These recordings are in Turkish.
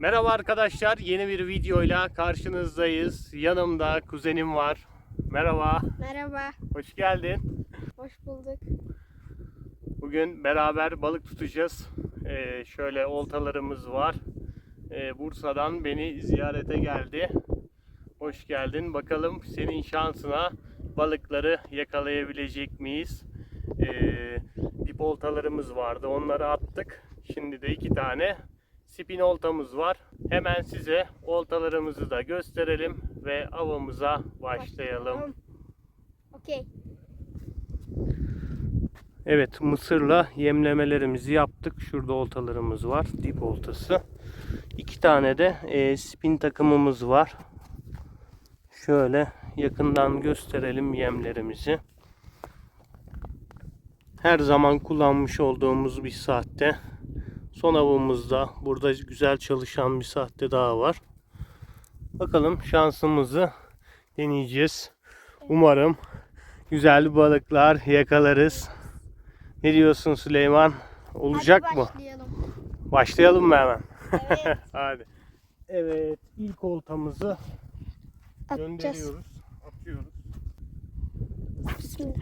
Merhaba arkadaşlar, yeni bir videoyla karşınızdayız. Yanımda kuzenim var. Merhaba, Merhaba, hoş geldin. hoş bulduk. Bugün beraber balık tutacağız. Ee, şöyle oltalarımız var. Ee, Bursa'dan beni ziyarete geldi. Hoş geldin. Bakalım senin şansına balıkları yakalayabilecek miyiz? Ee, dip oltalarımız vardı. Onları attık. Şimdi de iki tane spin oltamız var. Hemen size oltalarımızı da gösterelim ve avımıza başlayalım. Okey. Evet mısırla yemlemelerimizi yaptık. Şurada oltalarımız var. Dip oltası. İki tane de e, spin takımımız var. Şöyle yakından gösterelim yemlerimizi. Her zaman kullanmış olduğumuz bir saatte. Son avımızda burada güzel çalışan bir saatte daha var. Bakalım şansımızı deneyeceğiz. Umarım güzel balıklar yakalarız. Ne diyorsun Süleyman? Olacak Hadi mı? başlayalım. Başlayalım mı hemen? Evet, Hadi. Evet, ilk oltamızı atacağız. gönderiyoruz. Atıyoruz. Bismillah.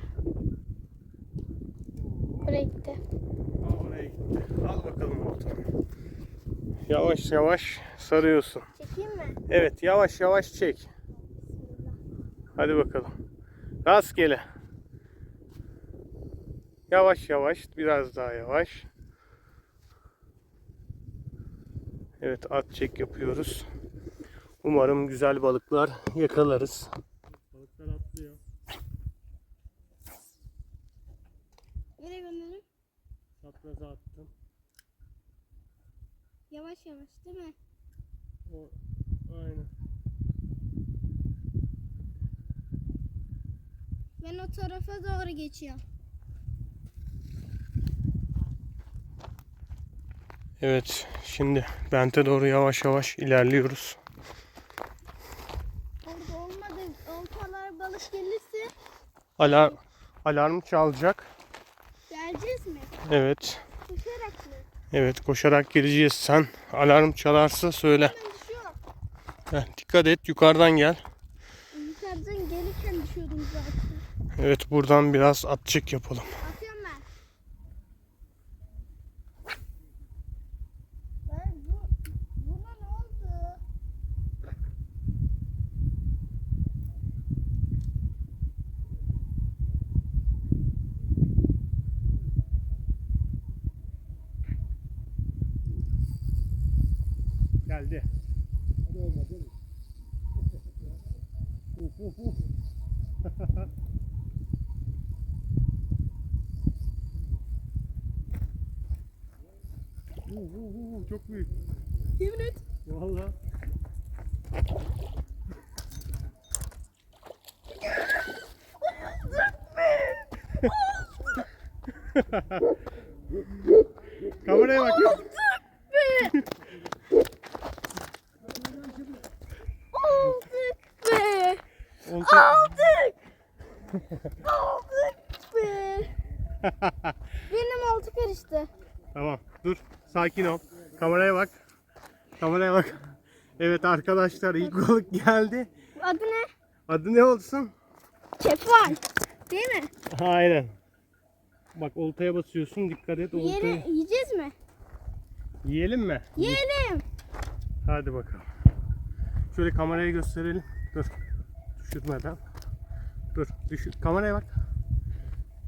Buraya gitti. Al oraya gitti. Al bakalım oltanı. Yavaş yavaş sarıyorsun. Çekeyim mi? Evet, yavaş yavaş çek. Hadi bakalım. Rastgele. Yavaş yavaş, biraz daha yavaş. Evet, at çek yapıyoruz. Umarım güzel balıklar yakalarız. Balıklar atlıyor. Nereye gönderelim? Çapraza attım. Yavaş yavaş değil mi? O, aynen. Ben o tarafa doğru geçiyorum. Evet, şimdi bente doğru yavaş yavaş ilerliyoruz. Orada olmadı. Oltalar balık gelirse Alarm, alarm çalacak. Evet, Koşarak mı? evet koşarak geleceğiz. Sen alarm çalarsa söyle. Heh, dikkat et, yukarıdan gel. Yukarıdan gelirken düşüyordum zaten. Evet, buradan biraz at çek yapalım. Atıyorum ben. Ben bu, buna ne oldu? Geldi. Uf uf uf. Uh, uh, uh, çok büyük. Yemin et. Vallahi. Kameraya bak. Aldık be. Olta- Aldık. Aldık be. Benim oldu karıştı. Tamam dur sakin ol. Kameraya bak. Kameraya bak. Evet arkadaşlar ilk balık geldi. Adı ne? Adı ne olsun? Kefal. Değil mi? Aynen. Bak oltaya basıyorsun dikkat et oltayı. Yere, yiyeceğiz mi? Yiyelim mi? Yiyelim. Hadi bakalım. Şöyle kameraya gösterelim. Dur. Düşürmeden. Dur. Düşür. Kameraya bak.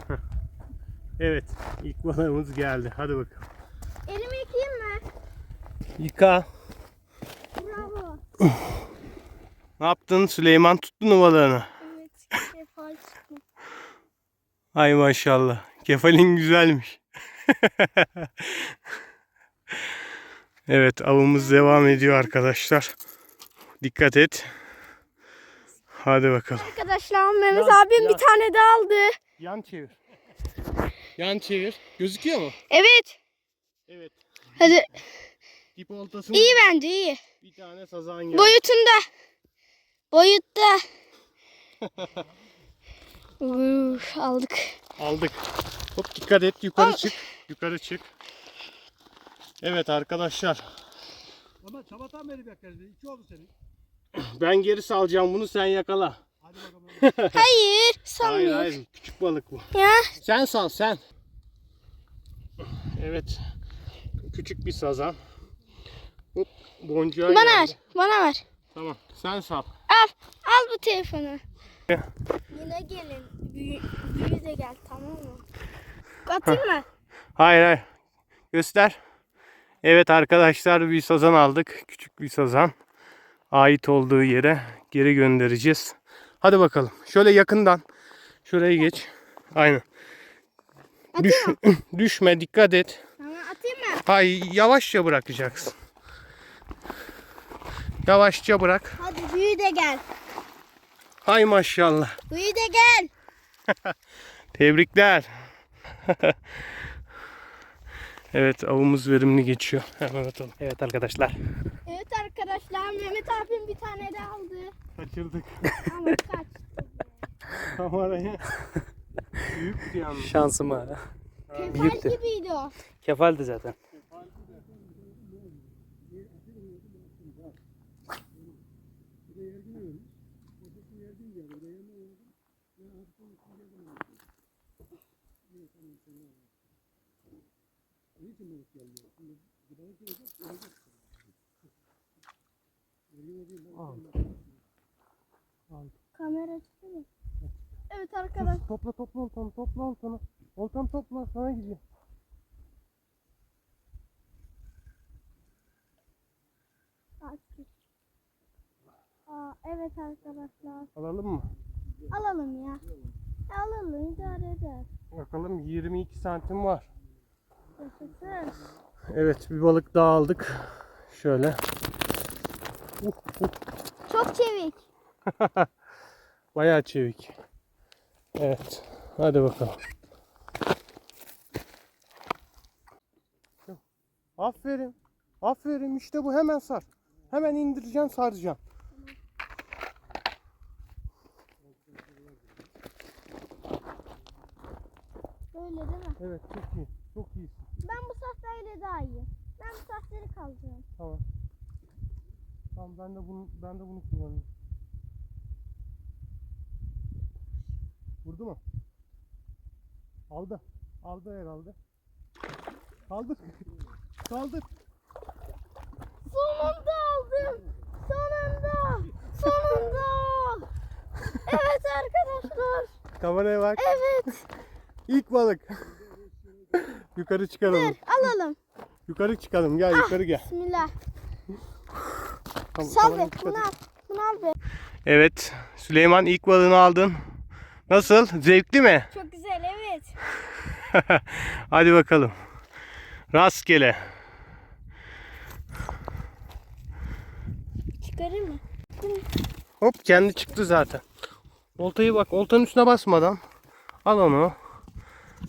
Heh. Evet. ilk balığımız geldi. Hadi bakalım. Yıka. Bravo. Ne yaptın Süleyman? Tuttun mu balığını? Evet. Kefal çıktı. Ay maşallah. Kefalin güzelmiş. evet avımız devam ediyor arkadaşlar. Dikkat et. Hadi bakalım. Arkadaşlar Mehmet Yan- abim yan. bir tane daha aldı. Yan çevir. Yan çevir. Gözüküyor mu? Evet. Evet. Hadi. Dip oltasında İyi bence iyi. bir tane sazan geldi. Boyutunda. Boyutta. Uf, aldık. Aldık. Hop dikkat et yukarı Al. çık. Yukarı çık. Evet arkadaşlar. Ama sabahtan beri bekleriz. İki oldu senin. Ben geri salacağım bunu sen yakala. Hadi bakalım. Hayır. Hayır hayır küçük balık bu. Ya. Sen sal sen. Evet. Küçük bir sazan. Hop boncuğa Bana ver. geldi. Bana ver. Tamam sen sal. Al. Al bu telefonu. Yine gelin. Büyü, büyü de gel tamam mı? Atayım mı? Hayır hayır. Göster. Evet arkadaşlar bir sazan aldık. Küçük bir sazan. Ait olduğu yere geri göndereceğiz. Hadi bakalım. Şöyle yakından. Şuraya geç. Aynen. Düş, düşme dikkat et. Tamam atayım mı? Hay yavaşça bırakacaksın. Yavaşça bırak. Hadi büyü de gel. Hay maşallah. Büyü de gel. Tebrikler. evet avımız verimli geçiyor. Hemen atalım. Evet arkadaşlar. Evet arkadaşlar Mehmet abim bir tane de aldı. Kaçırdık Ama kaç. kamerayı. Büyüktü yalnız. Şansıma. Kefal Büyüktü. gibiydi o. Kefaldi zaten. Kamera çıktı mı? Evet arkadaşlar. Topla topla oltanı topla oltanı. Oltanı topla sana gidiyor. Aa, evet arkadaşlar. Alalım mı? Alalım ya. Alalım idare eder. Bakalım 22 santim var. Evet bir balık daha aldık. Şöyle. Uh, uh. Çok çevik. Bayağı çevik. Evet. Hadi bakalım. Aferin. Aferin işte bu hemen sar. Hemen indireceksin saracaksın. Böyle değil mi? Evet çok iyi. Çok iyisin. Ben bu saflarıyla daha iyi. Ben bu safları kalacağım. Tamam. Tamam ben de bunu ben de bunu kullanıyorum. Vurdu mu? Aldı. Aldı herhalde. Kaldır. Kaldır. Sonunda aldım. Sonunda. Sonunda. Evet arkadaşlar. Kameraya bak. Evet. İlk balık. Yukarı çıkalım. Alalım. Yukarı çıkalım. Gel yukarı gel. Bismillah. Tamam, Sal be. Bunu et. al. Bunu al be. Evet. Süleyman ilk balığını aldın. Nasıl? Zevkli mi? Çok güzel evet. Hadi bakalım. Rastgele. Çıkarayım mı? Hop kendi çıktı zaten. Oltayı bak oltanın üstüne basmadan al onu.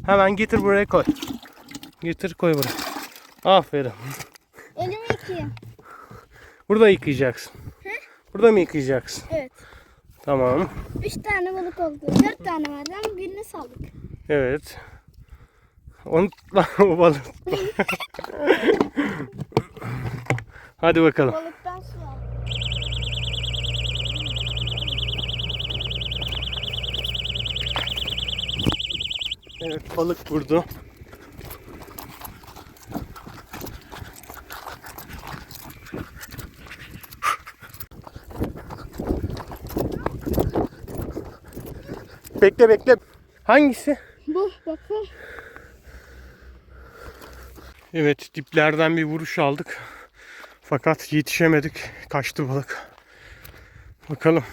Hemen getir buraya koy. Getir koy buraya. Aferin. Elimi yıkayayım. Burada yıkayacaksın. Burada mı yıkayacaksın? Evet. Tamam. Üç tane balık oldu. Dört tane vardı ama birini saldık. Evet. Onu tutma o balık. Hadi bakalım. Balıktan su al. Evet balık vurdu. Bekle bekle. Hangisi? Bu bakın. Evet diplerden bir vuruş aldık. Fakat yetişemedik. Kaçtı balık. Bakalım.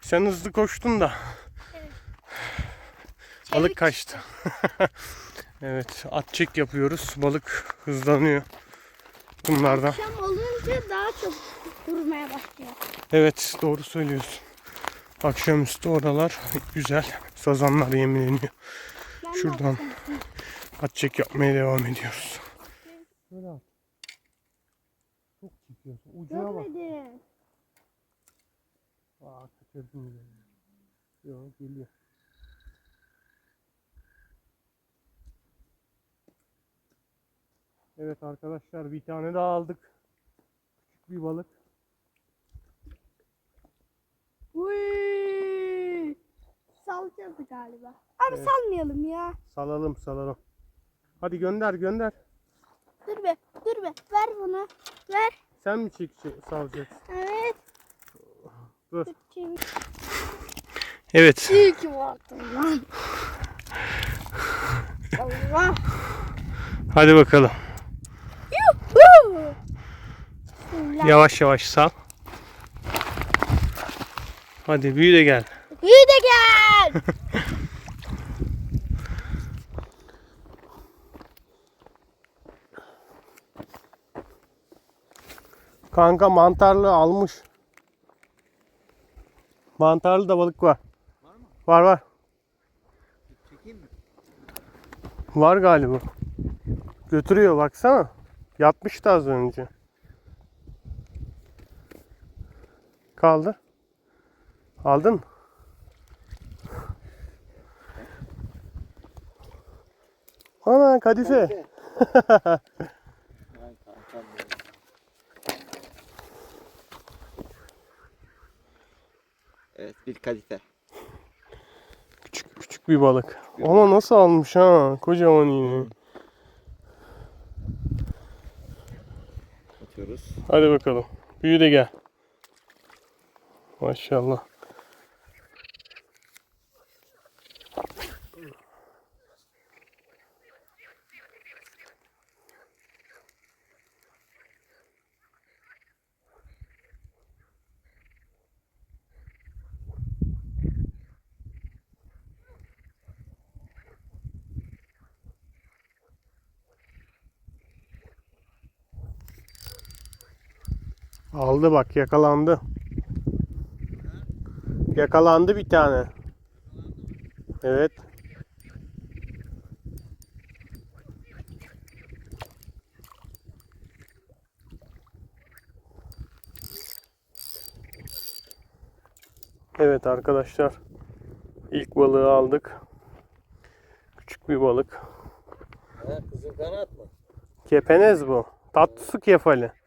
Sen hızlı koştun da. Balık Çevik kaçtı. evet at çek yapıyoruz. Balık hızlanıyor. Bunlardan. Akşam olunca daha çok vurmaya başlıyor. Evet doğru söylüyorsun. Akşamüstü oralar güzel. Sazanlar yeminleniyor. Şuradan. akşam- At çek yapmaya devam ediyoruz. Böyle at. Çok çekiyorsun. Ucuna bak. Görmedim. Aa kaçırdım bile. Yok geliyor. Evet arkadaşlar bir tane daha aldık. bir balık. Salacağız galiba. Abi salmayalım ya. Salalım salalım. Hadi gönder gönder. Dur be, dur be. Ver bunu. Ver. Sen mi çek salacaksın? Evet. Dur. Evet. İyi ki vardın lan. Allah. Hadi bakalım. Yavaş yavaş sal. Hadi büyü de gel. De gel. Kanka mantarlı almış. Mantarlı da balık var. Var mı? Var var. Çekeyim mi? Var galiba. Götürüyor baksana. Yatmıştı az önce. Kaldı. Aldın mı? Ana kadife. Evet bir kadife. Küçük küçük bir balık. Ama nasıl almış ha? Kocaman yine. Atıyoruz. Hadi bakalım. Büyü de gel. Maşallah. Aldı bak yakalandı. Yakalandı bir tane. Evet. Evet arkadaşlar. İlk balığı aldık. Küçük bir balık. Ha, kızıl kanat mı? Kepenez bu. Tatlı su kefali.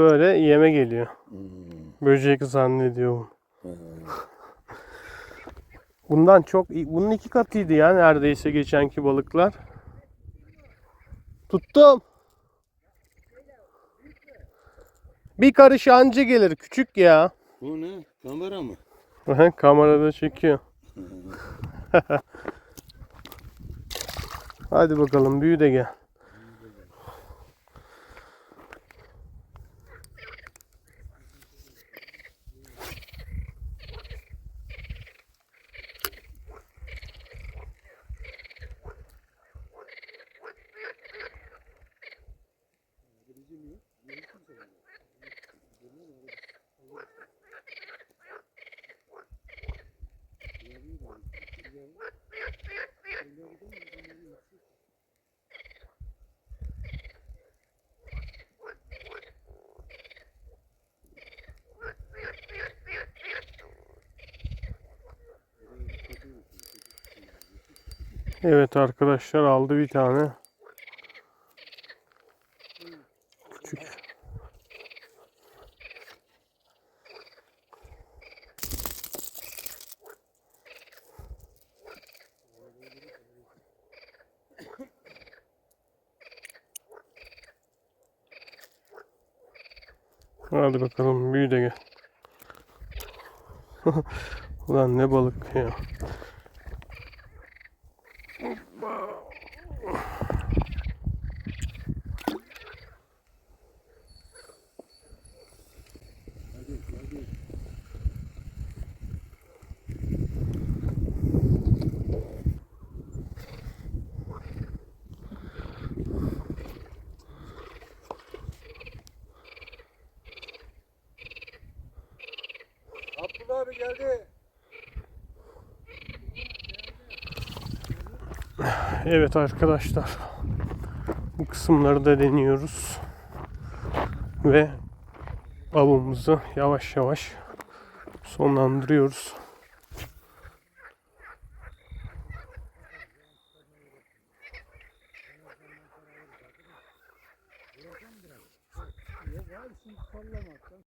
Böyle yeme geliyor. Böcek zannediyor bu. Bundan çok bunun iki katıydı ya neredeyse geçenki balıklar. Tuttum. Bir karış anca gelir küçük ya. Bu ne? Kamera mı? Kamerada çekiyor. Hadi bakalım büyü de gel. Evet arkadaşlar aldı bir tane. Küçük. Hadi bakalım büyü de gel. Ulan ne balık ya. Abdullah abi geldi. Evet arkadaşlar. Bu kısımları da deniyoruz. Ve avımızı yavaş yavaş sonlandırıyoruz.